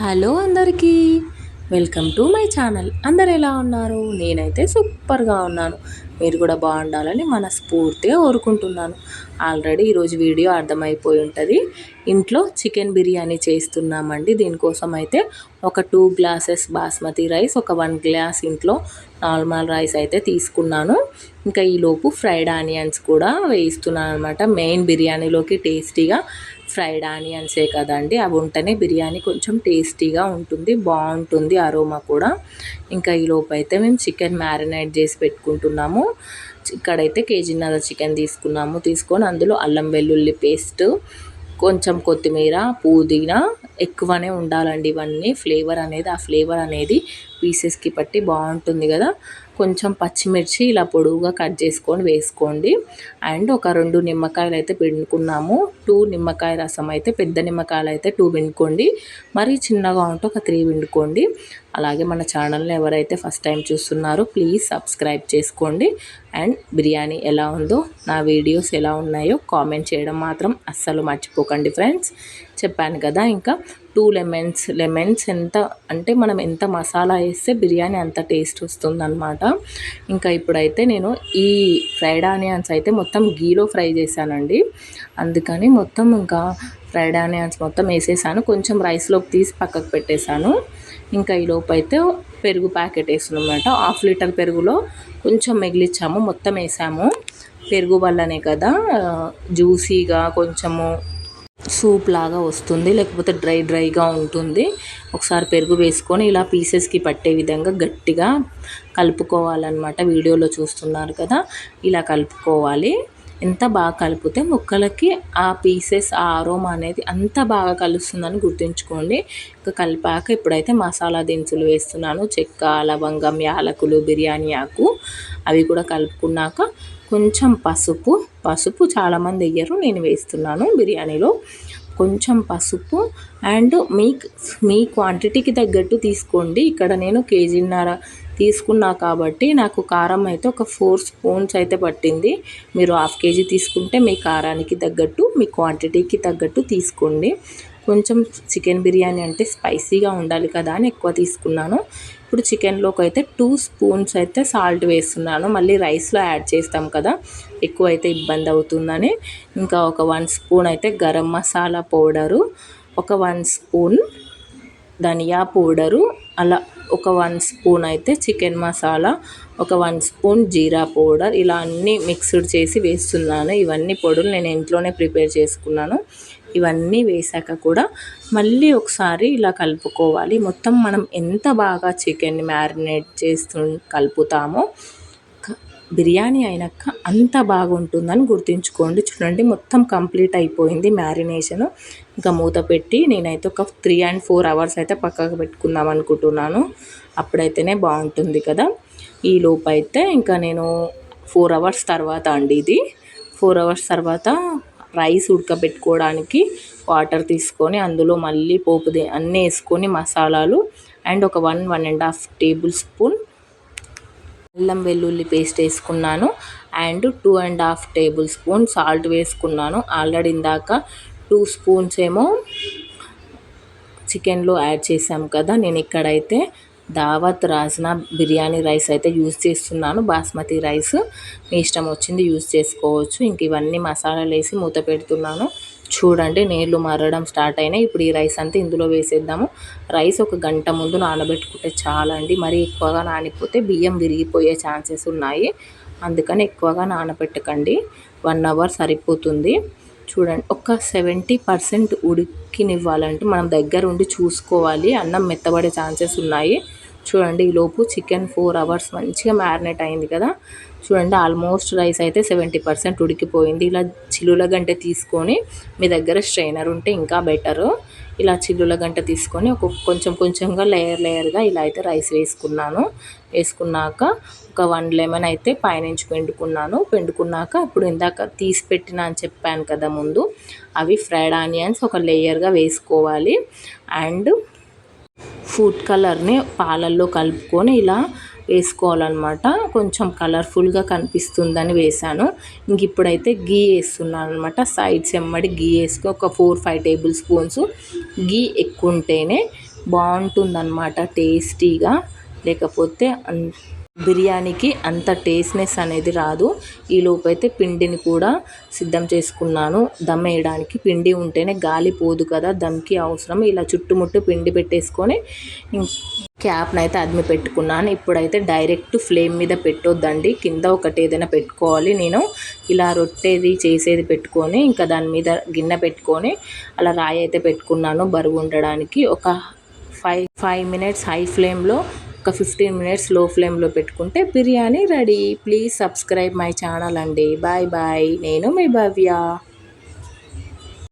Hello అందరికీ. Welcome to my channel. అందరు ఎలా ఉన్నారు? నేనైతే సూపర్గా ఉన్నాను. మీరు కూడా బాగుండాలని మనస్ఫూర్తిగా కోరుకుంటున్నాను. ఆల్రెడీ ఈరోజు వీడియో అర్థమైపోయి ఉంటుంది. ఇంట్లో చికెన్ బిర్యానీ చేస్తున్నామండి. దీనికోసం అయితే ఒక టూ గ్లాసెస్ బాస్మతి రైస్ ఒక వన్ గ్లాస్ ఇంట్లో నార్మల్ రైస్ అయితే తీసుకున్నాను. ఇంకా ఈలోపు ఫ్రైడ్ ఆనియన్స్ కూడా వేయిస్తున్నాను అనమాట మెయిన్ బిర్యానీలోకి టేస్టీగా ఫ్రైడ్ ఆనియన్సే కదండి. అవి ఉంటేనే బిర్యానీ కొంచెం టేస్టీగా ఉంటుంది బాగుంటుంది అరోమా కూడా. ఇంకా ఈ అయితే మేము చికెన్ మ్యారినేట్ చేసి పెట్టుకుంటున్నాము. ఇక్కడైతే కేజీన్నర చికెన్ తీసుకున్నాము. తీసుకొని అందులో అల్లం వెల్లుల్లి పేస్ట్ కొంచెం కొత్తిమీర పుదీనా ఎక్కువనే ఉండాలండి ఇవన్నీ. ఫ్లేవర్ అనేది ఆ ఫ్లేవర్ అనేది పీసెస్కి పట్టి బాగుంటుంది కదా. కొంచెం పచ్చిమిర్చి ఇలా పొడవుగా కట్ చేసుకొని వేసుకోండి. అండ్ ఒక రెండు నిమ్మకాయలు అయితే పిండుకున్నాము. టూ నిమ్మకాయ రసం అయితే పెద్ద నిమ్మకాయలు అయితే టూ పిండుకోండి. మరి చిన్నగా ఉంటే ఒక త్రీ పిండుకోండి. అలాగే మన ఛానల్ని ఎవరైతే ఫస్ట్ టైం చూస్తున్నారో ప్లీజ్ సబ్స్క్రైబ్ చేసుకోండి. అండ్ బిర్యానీ ఎలా ఉందో నా వీడియోస్ ఎలా ఉన్నాయో కామెంట్ చేయడం మాత్రం అస్సలు మర్చిపోకండి ఫ్రెండ్స్. చెప్పాను కదా ఇంకా టూ లెమన్స్ లెమన్స్ ఎంత అంటే మనం ఎంత మసాలా వేస్తే బిర్యానీ అంత టేస్ట్ వస్తుందన్నమాట. ఇంకా ఇప్పుడైతే నేను ఈ ఫ్రైడ్ ఆనియన్స్ అయితే మొత్తం గీలో ఫ్రై చేశానండి. అందుకని మొత్తం ఇంకా ఫ్రైడ్ ఆనియన్స్ మొత్తం వేసేసాను. కొంచెం రైస్లోకి తీసి పక్కకు పెట్టేశాను. ఇంకా ఈ అయితే పెరుగు ప్యాకెట్ వేస్తున్నామన్నమాట. హాఫ్ లీటర్ పెరుగులో కొంచెం మిగిలిచ్చాము మొత్తం వేసాము. పెరుగు వల్లనే కదా జ్యూసీగా కొంచెము సూప్ లాగా వస్తుంది లేకపోతే డ్రై డ్రైగా ఉంటుంది. ఒకసారి పెరుగు వేసుకొని ఇలా పీసెస్కి పట్టే విధంగా గట్టిగా కలుపుకోవాలన్నమాట. వీడియోలో చూస్తున్నారు కదా ఇలా కలుపుకోవాలి. ఎంత బాగా కలిపితే ముక్కలకి ఆ పీసెస్ ఆ అరోమా అనేది అంత బాగా కలుస్తుందని గుర్తుంచుకోండి. ఇంకా కలిపాక ఇప్పుడైతే మసాలా దినుసులు వేస్తున్నాను. చెక్క లవంగం యాలకులు బిర్యానీ ఆకు అవి కూడా కలుపుకున్నాక కొంచెం పసుపు. పసుపు చాలామంది వేయరు నేను వేస్తున్నాను బిర్యానీలో. కొంచెం పసుపు అండ్ మీ మీ క్వాంటిటీకి తగ్గట్టు తీసుకోండి. ఇక్కడ నేను కేజీన్నర తీసుకున్నా కాబట్టి నాకు కారం అయితే ఒక ఫోర్ స్పూన్స్ అయితే పట్టింది. మీరు హాఫ్ కేజీ తీసుకుంటే మీ కారానికి తగ్గట్టు మీ క్వాంటిటీకి తగ్గట్టు తీసుకోండి. కొంచెం చికెన్ బిర్యానీ అంటే స్పైసీగా ఉండాలి కదా అని ఎక్కువ తీసుకున్నాను. ఇప్పుడు చికెన్లోకి అయితే టూ స్పూన్స్ అయితే సాల్ట్ వేస్తున్నాను. మళ్ళీ రైస్లో యాడ్ చేస్తాం కదా ఎక్కువ అయితే ఇబ్బంది అవుతుందని. ఇంకా ఒక వన్ స్పూన్ అయితే గరం మసాలా పౌడరు ఒక వన్ స్పూన్ ధనియా పౌడరు అలా ఒక వన్ స్పూన్ అయితే చికెన్ మసాలా ఒక వన్ స్పూన్ జీరా పౌడర్. ఇలా అన్నీ మిక్స్డ్ చేసి వేస్తున్నాను. ఇవన్నీ పొడులు నేను ఇంట్లోనే ప్రిపేర్ చేసుకున్నాను. ఇవన్నీ వేసాక కూడా మళ్ళీ ఒకసారి ఇలా కలుపుకోవాలి. మొత్తం మనం ఎంత బాగా చికెన్ని మ్యారినేట్ చేస్తూ కలుపుతామో బిర్యానీ అయినాక అంత బాగుంటుందని గుర్తుంచుకోండి. చూడండి మొత్తం కంప్లీట్ అయిపోయింది మ్యారినేషన్. ఇంకా మూత పెట్టి నేనైతే ఒక త్రీ అండ్ ఫోర్ అవర్స్ అయితే పక్కకు పెట్టుకుందాం అనుకుంటున్నాను. అప్పుడైతేనే బాగుంటుంది కదా. ఈ లోపు అయితే ఇంకా నేను ఫోర్ అవర్స్ తర్వాత అండి ఇది. ఫోర్ అవర్స్ తర్వాత రైస్ ఉడకబెట్టుకోవడానికి వాటర్ తీసుకొని అందులో మళ్ళీ పోపు అన్నీ వేసుకొని మసాలాలు అండ్ ఒక one one and half tablespoon అల్లం వెల్లుల్లి పేస్ట్ వేసుకున్నాను and two and half tablespoon salt వేసుకున్నాను. ఆల్రెడీ ఇందాక టూ స్పూన్స్ ఏమో చికెన్లో యాడ్ చేసాము కదా నేను ఇక్కడైతే దావత్ రాసిన బిర్యానీ రైస్ అయితే యూజ్ చేస్తున్నాను. బాస్మతి రైస్ మీ ఇష్టం వచ్చింది యూజ్ చేసుకోవచ్చు. ఇంక ఇవన్నీ మసాలాలు వేసి మూత పెడుతున్నాను. చూడండి నీళ్ళు మరడం స్టార్ట్ అయినాయి. ఇప్పుడు ఈ రైస్ అంతా ఇందులో వేసేద్దాము. రైస్ ఒక గంట ముందు నానబెట్టుకుంటే చాలా అండి మరీ ఎక్కువగా నానిపోతే బియ్యం విరిగిపోయే ఛాన్సెస్ ఉన్నాయి. అందుకని ఎక్కువగా నానబెట్టకండి. వన్ అవర్ సరిపోతుంది. చూడండి ఒక సెవెంటీ పర్సెంట్ ఉడి ఉడికినివ్వాలంటే మనం దగ్గర ఉండి చూసుకోవాలి. అన్నం మెత్తబడే ఛాన్సెస్ ఉన్నాయి. చూడండి ఈలోపు చికెన్ ఫోర్ అవర్స్ మంచిగా మ్యారినేట్ అయింది కదా. చూడండి ఆల్మోస్ట్ రైస్ అయితే సెవెంటీ పర్సెంట్ ఉడికిపోయింది. ఇలా చిల్లుల గంట తీసుకొని మీ దగ్గర స్ట్రైనర్ ఉంటే ఇంకా బెటరు. ఇలా చిల్లుల గంట తీసుకొని ఒక కొంచెం కొంచెంగా లేయర్ లేయర్గా ఇలా అయితే రైస్ వేసుకున్నాను. వేసుకున్నాక ఒక వన్ లెమన్ అయితే పైనుంచి పెండుకున్నాను. పెండుకున్నాక ఇప్పుడు ఇందాక తీసి పెట్టిన అని చెప్పాను కదా ముందు అవి ఫ్రైడ్ ఆనియన్స్ ఒక లేయర్ లేయర్గా వేసుకోవాలి. అండ్ ఫుడ్ కలర్ని పాలల్లో కలుపుకొని ఇలా వేసుకోవాలన్నమాట. కొంచెం కలర్ఫుల్గా కనిపిస్తుందని వేసాను ఇంక ఇప్పుడైతే గీ వేస్తున్నాను అనమాట సైడ్స్ ఎమ్మడి గీ వేసుకో ఒక four five table spoons ghee ఎక్కువ ఉంటేనే బాగుంటుందన్నమాట టేస్టీగా. లేకపోతే బిర్యానీకి అంత టేస్ట్నెస్ అనేది రాదు. ఈ లోపైతే పిండిని కూడా సిద్ధం చేసుకున్నాను. దమ్ వేయడానికి పిండి ఉంటేనే గాలి పోదు కదా దమ్కి అవసరం. ఇలా చుట్టుముట్టు పిండి పెట్టేసుకొని క్యాప్ని అయితే అదిమి పెట్టుకున్నాను. ఇప్పుడైతే డైరెక్ట్ ఫ్లేమ్ మీద పెట్టొద్దండి. కింద ఒకటి ఏదైనా పెట్టుకోవాలి నేను. ఇలా రొట్టేది చేసేది పెట్టుకొని ఇంకా దాని మీద గిన్నె పెట్టుకొని అలా రాయి అయితే పెట్టుకున్నాను బరువు ఉండడానికి. ఒక ఫైవ్ ఫైవ్ మినిట్స్ హై ఫ్లేమ్లో ఒక ఫిఫ్టీన్ మినిట్స్లో ఫ్లేమ్లో పెట్టుకుంటే biryani ready please subscribe my channel అండి. బాయ్ బాయ్ నేను మీ భవ్య.